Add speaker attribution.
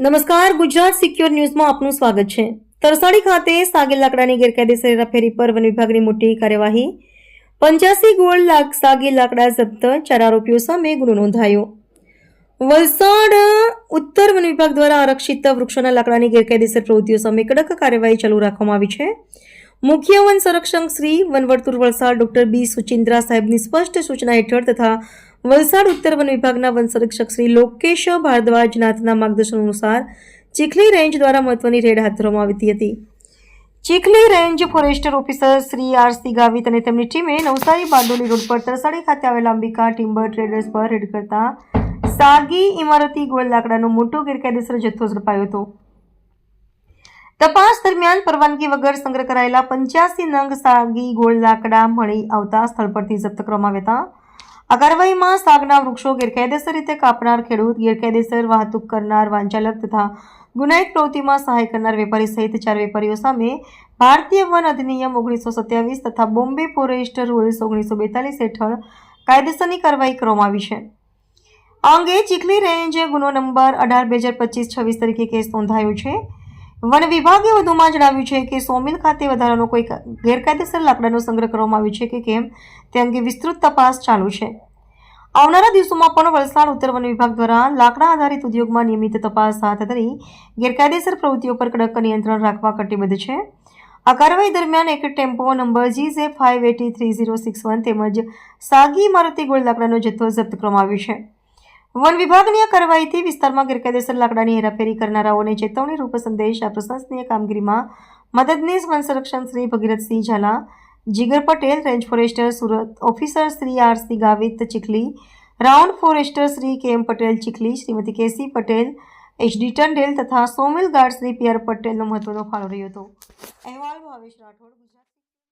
Speaker 1: નમસ્કાર, ગુજરાત સિક્યોર ન્યૂઝમાં આપનું સ્વાગત છે. તરસાડી ખાતે સાગેલ લાકડાની ગેરકાયદેસર હેરાફેરી પર વન વિભાગની મોટી કાર્યવાહી. પંચ્યાસી ગોળ લાખ સાગી લાકડા જપ્ત ચાર આરોપીઓ સામે ગુનો નોંધાયો. વલસાડ ઉત્તર વન વિભાગ દ્વારા આરક્ષિત વૃક્ષોના લાકડાની ગેરકાયદેસર પ્રવૃત્તિઓ સામે કડક કાર્યવાહી ચાલુ રાખવામાં આવી છે. મુખ્ય વન સંરક્ષક શ્રી વનવર્તુર વલસાડ ડોક્ટર બી સુચિન્દ્રા સાહેબની સ્પષ્ટ સૂચના હેઠળ તથા વલસાડ ઉત્તર વન વિભાગના વન સંરક્ષક શ્રી લોકેશ ભારદ્વાજ નાથના માર્ગદર્શન અનુસાર ચીખલી રેન્જ દ્વારા મહત્વની રેડ હાથ ધરવામાં આવી હતી Chikhli range forester officer Shri R C Gavit અને તેમની ટીમે નવસારી બારડોલી રોડ પર તરસાડી ખાતે આવેલા અંબિકા ટિમ્બર ટ્રેડર્સ પર રેડ કરતા સાગી ઇમારતી ગોળ લાકડાનો મોટો ગેરકાયદેસર જથ્થો ઝડપાયો હતો. તપાસ દરમિયાન પરવાનગી વગર સંગ્રહ કરાયેલા પંચ્યાસી નંગ સાગી ગોળ લાકડા મળી આવતા સ્થળ પરથી જપ્ત કરવામાં આવ્યા હતા. આ કાર્યવાહીમાં સાગના વૃક્ષો ગેરકાયદેસર રીતે કાપનાર ખેડૂત, ગેરકાયદેસર વાહતુક કરનાર વાંચાલક તથા ગુનાહિત પ્રવૃત્તિમાં સહાય કરનાર વેપારી સહિત ચાર વેપારીઓ સામે ભારતીય વન અધિનિયમ ઓગણીસો સત્યાવીસ તથા બોમ્બે ફોરેસ્ટ રૂલ્સ ઓગણીસો બેતાલીસ હેઠળ કાયદેસરની કાર્યવાહી કરવામાં આવી છે. આ અંગે ચીખલી રેન્જ ગુનો નંબર અઢાર, બે હજાર પચીસ, છવ્વીસ તરીકે કેસ નોંધાયો છે. વન વિભાગે વધુમાં જણાવ્યું છે કે સોમિલ ખાતે વધારાનો કોઈ ગેરકાયદેસર લાકડાનો સંગ્રહ કરવામાં આવ્યો છે કે કેમ? તે અંગે વિસ્તૃત તપાસ ચાલુ છે. આવનારા દિવસોમાં પણ વલસાડ ઉત્તર વન વિભાગ દ્વારા લાકડા આધારિત ઉદ્યોગમાં નિયમિત તપાસ હાથ ધરી ગેરકાયદેસર પ્રવૃત્તિઓ પર કડક નિયંત્રણ રાખવા કટિબદ્ધ છે. આ કાર્યવાહી દરમિયાન એક tempo number G Z five AT three zero six one તેમજ સાગી મારુતિ ગોળ લાકડાનો જથ્થો જપ્ત કરવામાં આવ્યો છે. વન વિભાગની આ કાર્યવાહીથી વિસ્તારમાં ગેરકાયદેસર લાકડાની હેરાફેરી કરનારાઓને ચેતવણી રૂપ સંદેશ આ પ્રશંસનીય કામગીરીમાં મદદનીશ વન સંરક્ષણ Shri Bhagirathsinh Jhala, Jigar Patel, range forester Surat officer Shri R Gavit Chikhli, round forester Shri K M Patel Chikhli, Shrimati K C Patel, H D Tandel તથા sawmill guard Shri P R પટેલનો મહત્વનો ફાળો રહ્યો હતો. અહેવાલ ભાવેશ રાઠોડ